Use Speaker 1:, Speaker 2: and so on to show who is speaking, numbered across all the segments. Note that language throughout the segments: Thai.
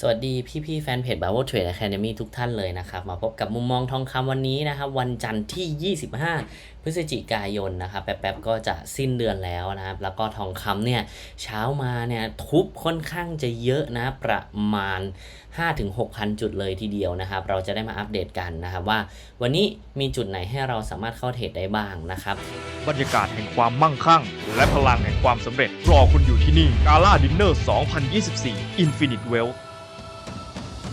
Speaker 1: สวัสดีพี่พี่แฟนเพจ b a v o Trade Academy ทุกท่านเลยนะครับ มาพบกับมุมมองทองคำวันนี้นะครับ วันจันทร์ที่ 25 พฤศจิกายนนะครับ แป๊บๆ ก็จะสิ้นเดือนแล้วนะครับ แล้วก็ทองคำเนี่ย เช้ามาเนี่ย ทุบค่อนข้างจะเยอะนะ ประมาณ 5-6,000 จุดเลยทีเดียวนะครับ เราจะได้มาอัปเดตกันนะครับว่า วันนี้มีจุดไหนให้เราสามารถเข้าเทรดได้บ้างนะครับ
Speaker 2: บรรยากาศแห่งความมั่งคั่ง และพลังแห่งความสำเร็จรอคุณอยู่ที่นี่กาล่าดินเนอร์ 2024 Infinite Wealth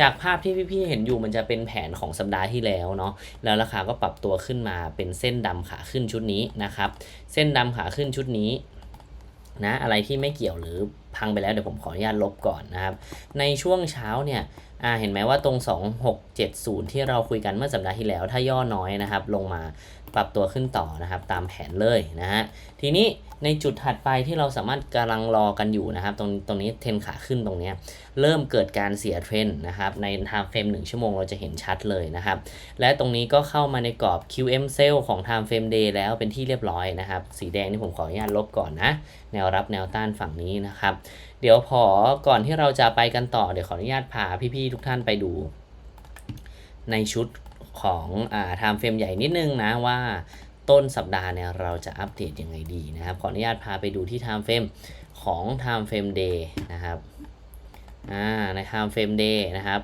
Speaker 1: จากภาพที่พี่ๆเห็นอยู่มันจะเป็นแผนของสัปดาห์ที่แล้วเนาะแล้วราคาก็ปรับตัวขึ้นมาเป็นเส้นดำขาขึ้นชุดนี้นะครับ เส้นดำขาขึ้นชุดนี้นะอะไรที่ไม่เกี่ยวหรือพังไปแล้วเดี๋ยวผมขออนุญาตลบก่อนนะครับ ในช่วงเช้าเนี่ยอ่าเห็นไหมว่าตรง 2670 ที่เราคุยกันเมื่อสัปดาห์ที่แล้ว ถ้าย่อน้อยนะครับ ลงมาปรับตัวขึ้นต่อนะครับ ตามแผนเลยนะฮะทีนี้ ในจุดถัดไปที่เราสามารถกำลังรอกันอยู่นะครับ ตรงตรงนี้เทนขาขึ้นตรงนี้เริ่มเกิดการเสียเทรนนะครับใน time frame 1ชั่วโมงเราจะเห็นชัดเลยนะครับ และตรงนี้ก็เข้ามาในกรอบ QM cell ของ time frame day แล้วเป็นที่เรียบร้อยนะครับ สีแดงนี่ผมขออนุญาตลบก่อนนะ แนวรับแนวต้านฝั่งนี้นะครับ เดี๋ยวพอก่อนที่เราจะไปกันต่อเดี๋ยวขออนุญาตพาพี่ๆทุกท่านไปดู ในชุดของอ่า time frame ใหญ่นิดนึงนะว่า ต้นสัปดาห์เนี่ยเราจะอัปเดตยังไงดีนะครับ ขออนุญาตพาไปดูที่ time frame ของ time frame day นะครับอ่าใน time frame day นะครับ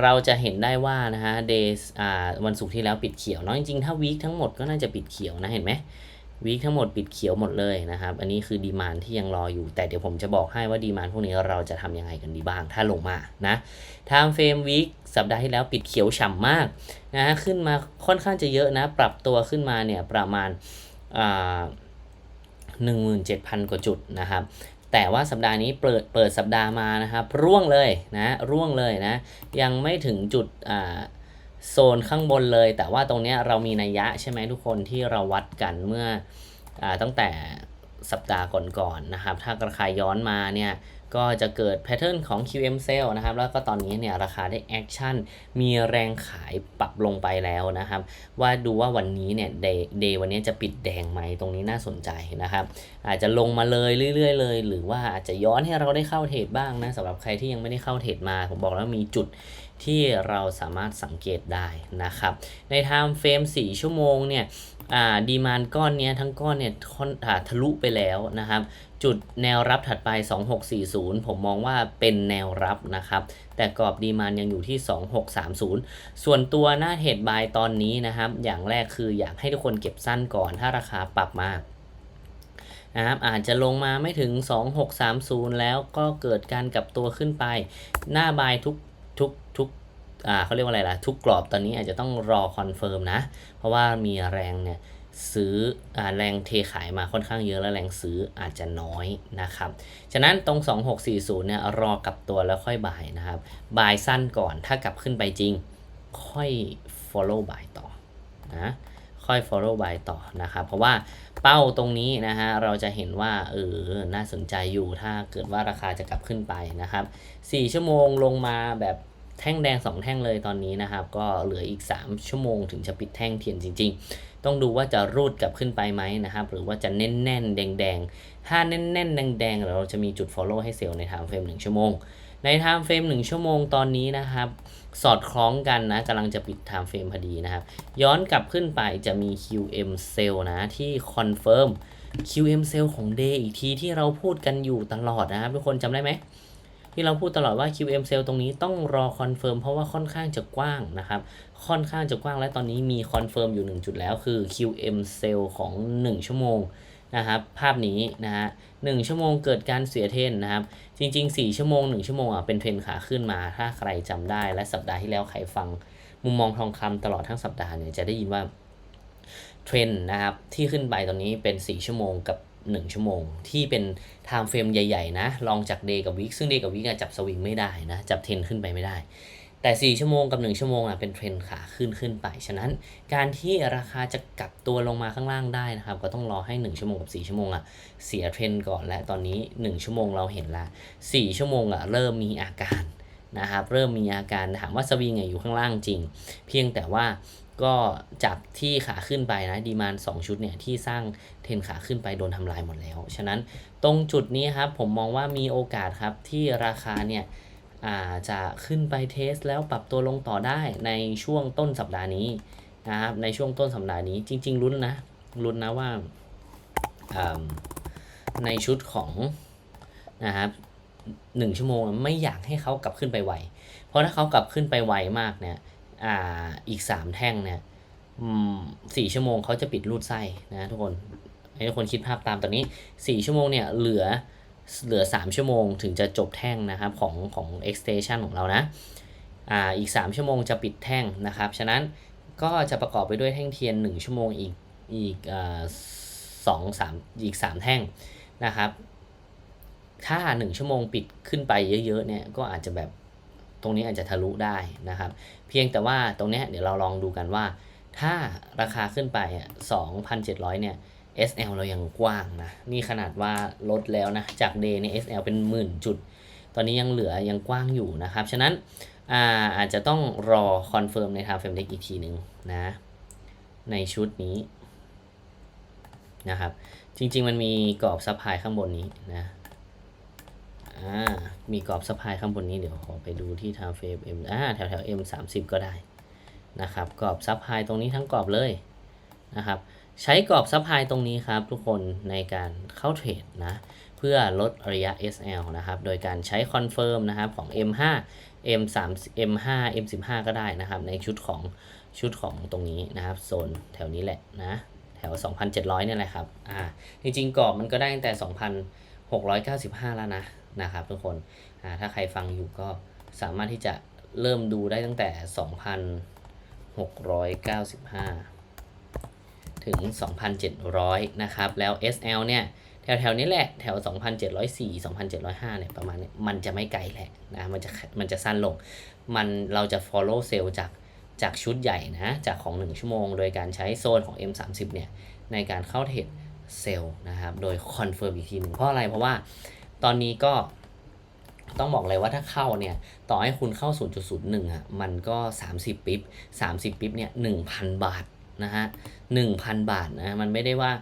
Speaker 1: เราจะเห็นได้ว่านะฮะ days อ่าวันศุกร์ที่แล้วปิดเขียวเนาะจริงๆ ถ้าวีคทั้งหมดก็น่าจะปิดเขียวนะเห็นไหม วีคทั้งหมดปิดเขียวหมดเลยนะครับ อันนี้คือดีมานที่ยังรออยู่ แต่เดี๋ยวผมจะบอกให้ว่าดีมานพวกนี้เราจะทำยังไงกันดีบ้าง ถ้าลงมานะทางเฟรมวีคสัปดาห์ที่แล้วปิดเขียวฉ่ำมากนะฮะขึ้นมาค่อนข้างจะเยอะนะ ปรับตัวขึ้นมาเนี่ยประมาณอ่าหนึ่งหมื่นเจ็ดพันกว่าจุดนะครับแต่ว่าสัปดาห์นี้เปิดเปิดสัปดาห์มานะครับร่วงเลยนะร่วงเลยนะยังไม่ถึงจุดอ่า โซนข้างบนเลย แต่ว่าตรงนี้เรามีนัยยะใช่ไหมทุกคนที่เราวัดกันเมื่ออตั้งแต่สัปดาห์ก่อนๆนะครับ ถ้าราคาย้อนมาเนี่ยก็จะเกิดแพทเทิร์นของ QM Sale นะครับ แล้วก็ตอนนี้เนี่ยราคาได้แอคชั่น มีแรงขายปรับลงไปแล้วนะครับ ว่าดูว่าวันนี้เนี่ยเดย์วันนี้จะปิดแดงไหมตรงนี้น่าสนใจนะครับ อาจจะลงมาเลยเรื่อยๆเลย หรือว่าอาจจะย้อนให้เราได้เข้าเทรดบ้างนะสำหรับใครที่ยังไม่ได้เข้าเทรดมา ผมบอกแล้วมีจุด ที่เราสามารถสังเกตได้นะครับ ใน time frame 4 ชั่วโมงเนี่ยดีมานก้อนเนี้ยทั้งก้อนเนี่ยทะลุไปแล้วนะครับ จุดแนวรับถัดไป 2640 ผมมองว่าเป็นแนวรับนะครับ แต่กรอบดีมานยังอยู่ที่ 2630 ส่วนตัวหน้าเทรดบายตอนนี้นะครับ อย่างแรกคืออยากให้ทุกคนเก็บสั้นก่อน ถ้าราคาปรับมากนะครับอาจจะลงมาไม่ถึง 2630 แล้วก็เกิดการกลับตัวขึ้นไป หน้าบายทุก ทุกทุกอ่าเขาเรียกว่าอะไรล่ะ ทุกกรอบตอนนี้อาจจะต้องรอคอนเฟิร์มนะ เพราะว่ามีแรงเนี่ยซื้ออ่าแรงเทขายมาค่อนข้างเยอะแล้วแรงซื้ออาจจะน้อยนะครับ ฉะนั้นตรง 2640เนี่ยรอกลับตัวแล้วค่อยบายนะครับบายสั้นก่อนถ้ากลับขึ้นไปจริง ค่อย follow buy ต่อนะค่อย follow by ต่อนะครับ เพราะว่าเป้าตรงนี้นะฮะเราจะเห็นว่าเออน่าสนใจอยู่ถ้าเกิดว่าราคาจะกลับขึ้นไปนะครับ 4 ชั่วโมงลงมาแบบ แท่งแดง 2 แท่งเลยตอนนี้นะครับ ก็เหลืออีก 3 ชั่วโมงถึงจะปิดแท่งเทียนจริง ๆ ต้องดูว่าจะรูดกลับขึ้นไปไหมนะครับ หรือว่าจะแน่นแน่นๆแดงแดงๆ ถ้าแน่นแน่นแดงแดงๆ เราจะมีจุด follow ให้เซลล์ใน time frame 1 ชั่วโมง ใน time frame 1 ชั่วโมงตอนนี้นะครับ สอดคล้องกันนะกำลังจะปิด time frame พอดีนะครับ ย้อนกลับขึ้นไปจะมี QM Cell นะที่ confirm QM Cell ของ Day อีกทีที่เราพูดกันอยู่ตลอดนะครับทุกคนจำได้ไหม ที่เราพูดตลอดว่า QM Cell ตรงนี้ต้องรอคอนเฟิร์มเพราะว่าค่อนข้างจะกว้างนะครับค่อนข้างจะกว้างและตอนนี้มีคอนเฟิร์มอยู่ 1 จุดแล้วคือ QM Cell ของ 1 ชั่วโมงนะครับภาพนี้นะฮะหนึ่งชั่วโมงเกิดการเสียเทนนะครับ จริง ๆ 4 ชั่วโมง 1 ชั่วโมงอะเป็นเทรนขาขึ้นมา ถ้าใครจำได้และสัปดาห์ที่แล้วใครฟังมุมมองทองคำตลอดทั้งสัปดาห์เนี่ยจะได้ยินว่าเทรนนะครับที่ขึ้นไปตอนนี้เป็น 4 ชั่วโมงกับ 1 ชั่วโมง ที่เป็นไทม์เฟรมใหญ่ๆนะลองจากเดย์กับวิกซึ่งเดย์กับวิกจับสวิงไม่ได้นะจับเทรนขึ้นไปไม่ได้ แต่ 4 ชั่วโมงกับ 1 ชั่วโมงอะเป็นเทรนขาขึ้นขึ้นไป ฉะนั้นการที่ราคาจะกลับตัวลงมาข้างล่างได้นะครับ ก็ต้องรอให้ 1 ชั่วโมงกับ 4 ชั่วโมงอะเสียเทรนก่อนและตอนนี้ 1 ชั่วโมงเราเห็นละ 4 ชั่วโมงอะเริ่มมีอาการนะครับเริ่มมีอาการถามว่าสวิงอยู่ข้างล่างจริง เพียงแต่ว่า ก็จากที่ขาขึ้นไปนะดีมาน2ชุดเนี่ยที่สร้างเทนขาขึ้นไปโดนทำลายหมดแล้ว ฉะนั้นตรงจุดนี้ครับผมมองว่ามีโอกาสครับที่ราคาเนี่ยอาจะขึ้นไปเทสแล้วปรับตัวลงต่อได้ในช่วงต้นสัปดาห์นี้นะครับในช่วงต้นสัปดาห์นี้จริง ๆ ลุ้นนะลุ้นนะว่าอ่าในชุดของนะครับหนึ่งชั่วโมงไม่อยากให้เขากลับขึ้นไปไวเพราะถ้าเขากลับขึ้นไปไวมากเนี่ย อ่าอีกสามแท่งเนี่ยสี่ชั่วโมงเขาจะปิดรูดไส้นะทุกคนให้ทุกคนคิดภาพตามตอนนี้สี่ชั่วโมงเนี่ยเหลือเหลือ 3 ชั่วโมงถึงจะจบแท่งนะครับของของ extension ของเรานะอ่าอีก 3 ชั่วโมงจะปิดแท่งนะครับ ฉะนั้นก็จะประกอบไปด้วยแท่งเทียน 1 ชั่วโมงอีกอีกอ่าสองสามอีก 3 แท่งนะครับ ถ้า 1 ชั่วโมงปิดขึ้นไปเยอะๆเนี่ยก็อาจจะแบบ ตรงนี้อาจจะทะลุได้นะครับ เพียงแต่ว่าตรงนี้เดี๋ยวเราลองดูกันว่า ถ้าราคาขึ้นไปอะ2,700 เนี่ย SL เรายังกว้างนะ นี่ขนาดว่าลดแล้วนะ จาก Day ใน SL เป็นหมื่นจุด ตอนนี้ยังเหลือยังกว้างอยู่นะครับ ฉะนั้นอาอาจจะต้องรอคอนเฟิร์มในทางเฟรมเล็กอีกทีหนึ่งนะ ในชุดนี้นะครับ จริง ๆ มันมีกรอบซัพพลายข้างบนนี้นะ อ่ามีกรอบซัพพลายข้างบนนี้เดี๋ยวขอไปดูที่ทางเฟรม M อ่าแถวแถว M 3 0 ก็ได้นะครับกรอบซัพพลายตรงนี้ทั้งกรอบเลยนะครับ ใช้กรอบซัพพลายตรงนี้ครับ ทุกคนในการเข้าเทรดนะเพื่อลดระยะ SL นะครับ โดยการใช้คอนเฟิร์มนะครับของ M5 M3 M5 M15 ก็ได้นะครับ ในชุดของชุดของตรงนี้นะครับโซนแถวนี้แหละนะ แถว 2,700เนี่ยแหละครับอ่าจริงๆกรอบมันก็ได้ตั้งแต่ 2,695 แล้วนะ นะครับทุกคนถ้าใครฟังอยู่ก็สามารถที่จะเริ่มดูได้ตั้งแต่ 2,695 ถึง 2,700 นะครับ แล้ว SL เนี่ย แถวๆนี้แหละ แถว 2,704 2,705 เนี่ย ประมาณนี้มันจะไม่ไกลแหละนะ มันจะ มันจะสั้นลง มัน เราจะ follow sell จาก จากชุดใหญ่นะ จากของ 1 ชั่วโมง โดยการใช้โซนของ M30 เนี่ย ในการเข้าเทรดเซลล์นะครับ โดยคอนเฟิร์มอีกทีหนึ่งเพราะอะไร เพราะว่า ตอนนี้ก็ต้องบอกเลยว่าถ้าเข้าเนี่ย ต่อให้คุณเข้า 0.01อะมันก็ 30 ปิ๊บ 30 ปิ๊บเนี่ย1,000 บาทนะฮะ1,000 บาทนะมันไม่ได้ว่า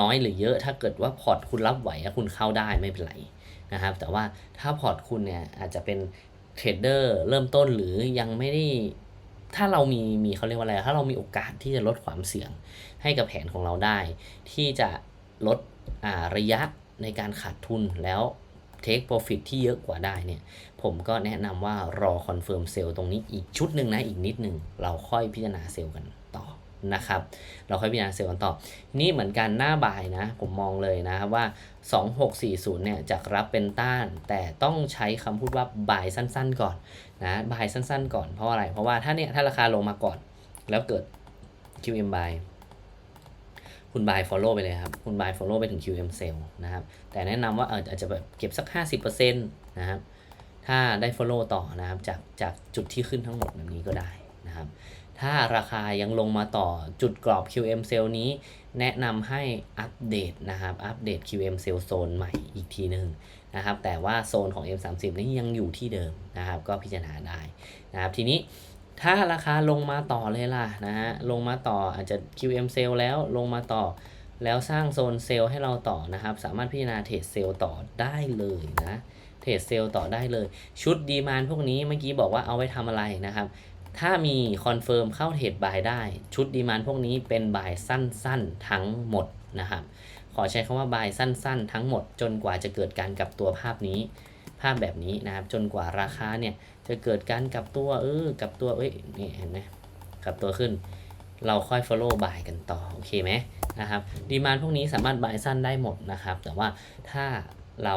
Speaker 1: น้อยหรือเยอะถ้าเกิดว่าพอร์ตคุณรับไหวคุณเข้าได้ไม่เป็นไรนะครับ แต่ว่าถ้าพอร์ตคุณเนี่ยอาจจะเป็นเทรดเดอร์เริ่มต้นหรือยังไม่ได้ถ้าเรามีมีเขาเรียกว่าอะไร ถ้าเรามีโอกาสที่จะลดความเสี่ยงให้กับแผนของเราได้ ที่จะลดระยะ ในการขาดทุนแล้วเทคโปรฟิตที่เยอะกว่าได้เนี่ย ผมก็แนะนำว่ารอคอนเฟิร์มเซลล์ตรงนี้อีกชุดหนึ่งนะ อีกนิดหนึ่งเราค่อยพิจารณาเซลล์กันต่อนะครับ เราค่อยพิจารณาเซลล์กันต่อ นี่เหมือนกันหน้าบ่ายนะ ผมมองเลยนะครับว่า 2640 เนี่ยจะรับเป็นต้าน แต่ต้องใช้คำพูดว่าบ่ายสั้นๆก่อนนะบ่ายสั้นๆก่อนเพราะอะไร เพราะว่าถ้าเนี่ยถ้าราคาลงมาก่อน แล้วเกิด QM buy คุณ buy follow ไปเลยครับ คุณ buy follow ไปถึง QM sell นะครับ แต่แนะนำว่าเอออาจจะแบบเก็บสัก 50%นะครับ ถ้าได้ follow ต่อนะครับ จากจากจุดที่ขึ้นทั้งหมดแบบนี้ก็ได้นะครับ ถ้าราคายังลงมาต่อจุดกรอบ QM cell นี้ แนะนำให้อัปเดตนะครับ อัปเดต QM cell โซนใหม่อีกทีหนึ่งนะครับ แต่ว่าโซนของ M30 นี่ยังอยู่ที่เดิมนะครับ ก็พิจารณาได้นะครับ ทีนี้ ถ้าราคาลงมาต่อเลยล่ะนะฮะลงมาต่ออาจจะ QM cell แล้วลงมาต่อ แล้วสร้างโซนเซลให้เราต่อนะครับ สามารถพิจารณาเทรดเซลต่อได้เลยนะเทรดเซลต่อได้เลย ชุดดีมานพวกนี้เมื่อกี้บอกว่าเอาไว้ทำอะไรนะครับ ถ้ามีคอนเฟิร์มเข้าเทรดบายได้ ชุดดีมานพวกนี้เป็นบายสั้นๆ ทั้งหมดนะครับ ขอใช้คำว่าบายสั้น ๆ ทั้งหมดจนกว่าจะเกิดการกลับตัวภาพนี้ ภาพแบบนี้นะครับ จนกว่าราคาเนี่ยจะเกิดการกลับตัวเออกลับตัวเอ้ยนี่เห็นไหมกลับตัวขึ้น เราค่อย follow บายกันต่อโอเคไหมนะครับดีมานพวกนี้สามารถบายสั้นได้หมดนะครับ แต่ว่าถ้าเรา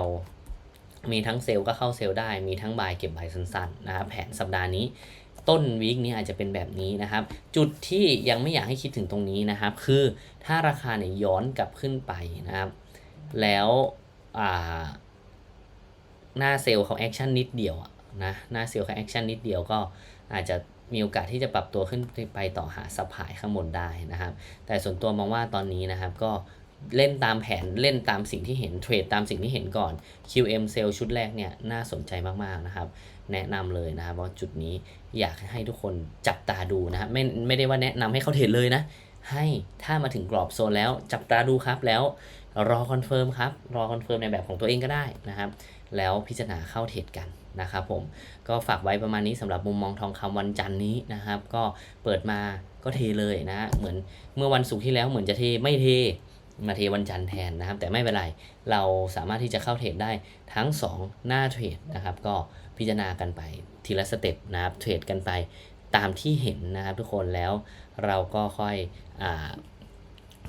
Speaker 1: มีทั้งเซลล์ก็เข้าเซลล์ได้ มีทั้งบายเก็บบายสั้นๆนะครับ แผนสัปดาห์นี้ ต้นวีคนี้อาจจะเป็นแบบนี้นะครับ จุดที่ยังไม่อยากให้คิดถึงตรงนี้นะครับ คือถ้าราคาเนี่ยย้อนกลับขึ้นไปนะครับ แล้วอ่า หน้าเซลล์เขาแอคชั่นนิดเดียวอะนะหน้าเซลล์เขาแอคชั่นนิดเดียวก็อาจจะมีโอกาสที่จะปรับตัวขึ้นไปต่อหาซัพพลายข้างบนได้นะครับ แต่ส่วนตัวมองว่าตอนนี้นะครับก็เล่นตามแผนเล่นตามสิ่งที่เห็นเทรดตามสิ่งที่เห็นก่อน QM เซลชุดแรกเนี่ยน่าสนใจมาก ๆ นะครับ แนะนำเลยนะครับว่าจุดนี้อยากให้ทุกคนจับตาดูนะครับไม่ไม่ได้ว่าแนะนำให้เขาเทรดเลยนะ ให้ถ้ามาถึงกรอบโซนแล้วจับตาดูครับแล้วรอคอนเฟิร์มครับ รอคอนเฟิร์มในแบบของตัวเองก็ได้นะครับ แล้วพิจารณาเข้าเทรดกันนะครับผมก็ฝากไว้ประมาณนี้สำหรับมุมมองทองคำวันจันทร์นี้นะครับ ก็เปิดมาก็เทเลยนะฮะเหมือนเมื่อวันศุกร์ที่แล้วเหมือนจะเทไม่เทมาเทวันจันทร์แทนนะครับ แต่ไม่เป็นไรเราสามารถที่จะเข้าเทรดได้ทั้ง 2 หน้าเทรดนะครับ ก็พิจารณากันไปทีละสเต็ปนะครับเทรดกันไปตามที่เห็นนะครับทุกคนแล้วเราก็ค่อยอ่า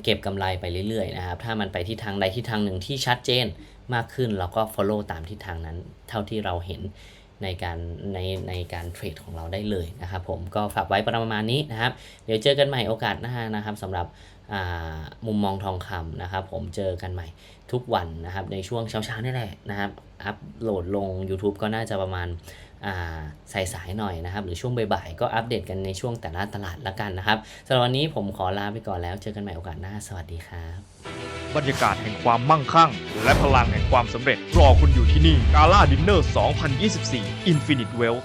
Speaker 1: เก็บกำไรไปเรื่อยๆนะครับ ถ้ามันไปที่ทางใดที่ทางหนึ่งที่ชัดเจนมากขึ้นเราก็ follow ตามทิศทางนั้น เท่าที่เราเห็นในการในในการเทรดของเราได้เลยนะครับผมก็ฝากไว้ประมาณนี้นะครับ เดี๋ยวเจอกันใหม่โอกาสหน้านะครับสำหรับมุมมองทองคำนะครับ ผมเจอกันใหม่ทุกวันนะครับ ในช่วงเช้าๆนี่แหละนะครับอัพโหลดลง YouTube ก็น่าจะประมาณ อ่าสายหน่อยนะครับหรือช่วงบ่ายๆก็อัปเดตกันในช่วงแต่ละตลาดละกันนะครับสำหรับวันนี้ผมขอลาไปก่อนแล้วเจอกันใหม่โอกาสหน้า สวัสดีครับ
Speaker 2: บรรยากาศแห่งความมั่งคั่ง และพลังแห่งความสำเร็จรอคุณอยู่ที่นี่กาล่าดินเนอร์ 2024 Infinite Wealth